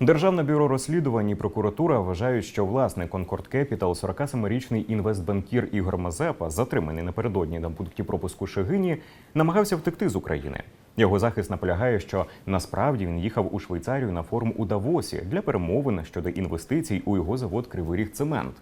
Державне бюро розслідувань і прокуратура вважають, що власник Concord Capital, 47-річний інвестбанкір Ігор Мазепа, затриманий напередодні на пункті пропуску Шегині, намагався втекти з України. Його захист наполягає, що насправді він їхав у Швейцарію на форум у Давосі для перемовин щодо інвестицій у його завод Кривий Ріг Цемент.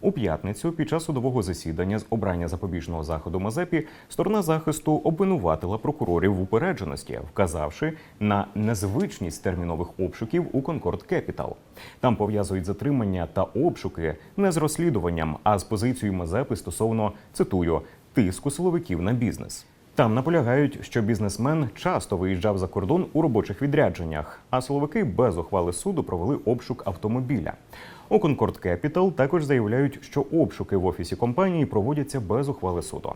У п'ятницю під час судового засідання з обрання запобіжного заходу Мазепі сторона захисту обвинуватила прокурорів в упередженості, вказавши на незвичність термінових обшуків у Concord Capital. Там пов'язують затримання та обшуки не з розслідуванням, а з позицією Мазепи стосовно цитую тиску силовиків на бізнес. Там наполягають, що бізнесмен часто виїжджав за кордон у робочих відрядженнях, а силовики без ухвали суду провели обшук автомобіля. У Concord Capital також заявляють, що обшуки в офісі компанії проводяться без ухвали суду.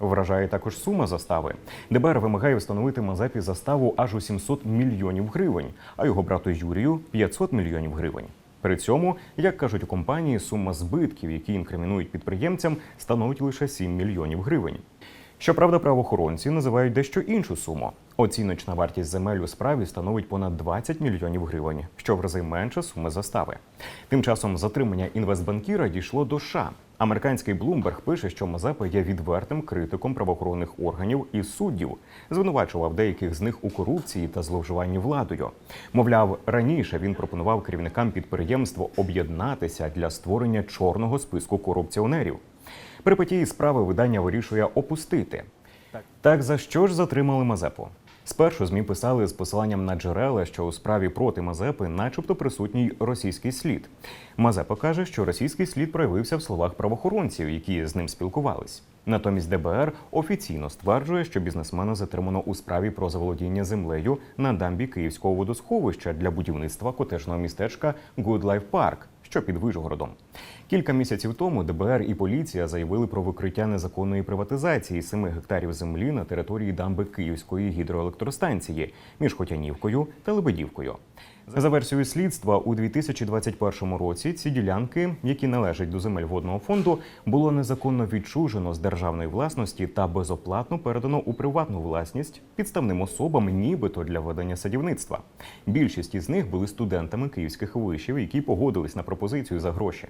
Вражає також сума застави. ДБР вимагає встановити Мазепі заставу аж у 700 мільйонів гривень, а його брату Юрію 500 мільйонів гривень. При цьому, як кажуть у компанії, сума збитків, які інкримінують підприємцям, становить лише 7 мільйонів гривень. Щоправда, правоохоронці називають дещо іншу суму. Оціночна вартість земель у справі становить понад 20 мільйонів гривень, що в рази менше суми застави. Тим часом затримання інвестбанкіра дійшло до США. Американський Блумберг пише, що Мазепа є відвертим критиком правоохоронних органів і суддів, звинувачував деяких з них у корупції та зловживанні владою. Мовляв, раніше він пропонував керівникам підприємства об'єднатися для створення чорного списку корупціонерів. Перипетії справи видання вирішує опустити. Так за що ж затримали Мазепу? Спершу ЗМІ писали з посиланням на джерела, що у справі проти Мазепи, начебто, присутній російський слід. Мазепа каже, що російський слід проявився в словах правоохоронців, які з ним спілкувались. Натомість ДБР офіційно стверджує, що бізнесмена затримано у справі про заволодіння землею на дамбі Київського водосховища для будівництва котежного містечка Good Life Park, що під Вижгородом. Кілька місяців тому ДБР і поліція заявили про викриття незаконної приватизації 7 гектарів землі на території дамби Київської гідроелектростанції між Хотянівкою та Лебедівкою. За версією слідства, у 2021 році ці ділянки, які належать до земель водного фонду, було незаконно відчужено з державної власності та безоплатно передано у приватну власність підставним особам, нібито для ведення садівництва. Більшість із них були студентами київських вишів, які погодились на пропозицію за гроші.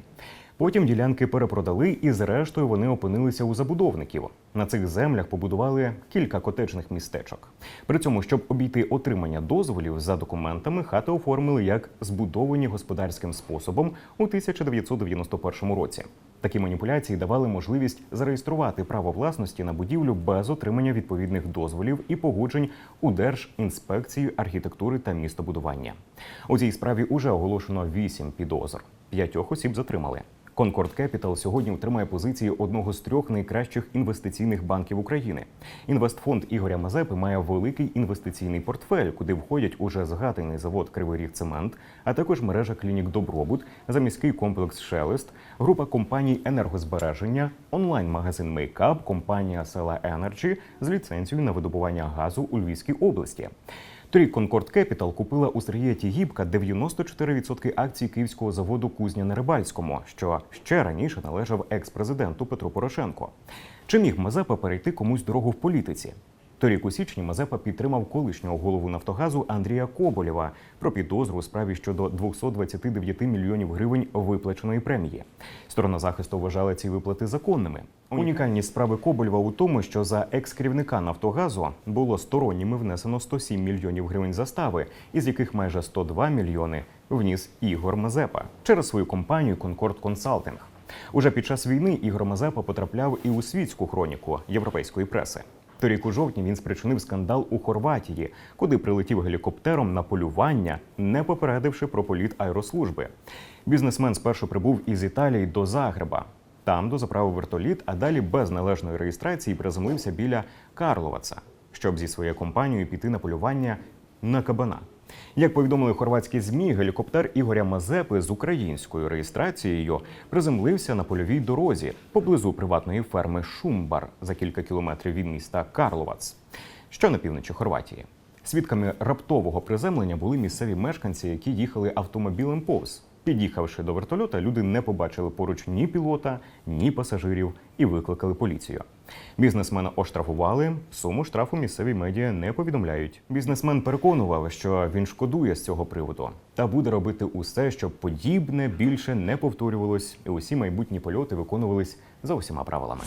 Потім ділянки перепродали, і зрештою вони опинилися у забудовників. На цих землях побудували кілька котеджних містечок. При цьому, щоб обійти отримання дозволів за документами, хати оформили як збудовані господарським способом у 1991 році. Такі маніпуляції давали можливість зареєструвати право власності на будівлю без отримання відповідних дозволів і погоджень у Держінспекції архітектури та містобудування. У цій справі уже оголошено вісім підозр. П'ятьох осіб затримали. Concord Capital сьогодні отримає позиції одного з трьох найкращих інвестиційних банків України. Інвестфонд Ігоря Мазепи має великий інвестиційний портфель, куди входять уже згаданий завод Кривий Ріг Цемент, а також мережа клінік Добробут, заміський комплекс Шелест, група компаній енергозбереження, онлайн-магазин Мейкап, компанія Села Енерджі з ліцензією на видобування газу у Львівській області. Торік Конкорд Кепітал купила у Сергія Тігіпка 94% акцій київського заводу Кузня на Рибальському, що ще раніше належав екс-президенту Петру Порошенко. Чи міг Мазепа перейти комусь дорогу в політиці? Торік у січні Мазепа підтримав колишнього голову Нафтогазу Андрія Коболєва про підозру у справі щодо 229 мільйонів гривень виплаченої премії. Сторона захисту вважала ці виплати законними. Унікальність справи Коболєва у тому, що за екс-керівника Нафтогазу було сторонніми внесено 107 мільйонів гривень застави, із яких майже 102 мільйони вніс Ігор Мазепа через свою компанію Concord Consulting. Уже під час війни Ігор Мазепа потрапляв і у світську хроніку європейської преси. Торік у жовтні він спричинив скандал у Хорватії, куди прилетів гелікоптером на полювання, не попередивши про політ аерослужби. Бізнесмен спершу прибув із Італії до Загреба. Там дозаправив вертоліт, а далі без належної реєстрації приземлився біля Карловаца, щоб зі своєю компанією піти на полювання на кабана. Як повідомили хорватські змі, гелікоптер Ігоря Мазепи з українською реєстрацією приземлився на польовій дорозі поблизу приватної ферми Шумбар за кілька кілометрів від міста Карловац, що на півночі Хорватії. Свідками раптового приземлення були місцеві мешканці, які їхали автомобілем повз. Під'їхавши до вертольота, люди не побачили поруч ні пілота, ні пасажирів і викликали поліцію. Бізнесмена оштрафували. Суму штрафу місцеві медіа не повідомляють. Бізнесмен переконував, що він шкодує з цього приводу та буде робити усе, щоб подібне більше не повторювалось, і усі майбутні польоти виконувались за усіма правилами.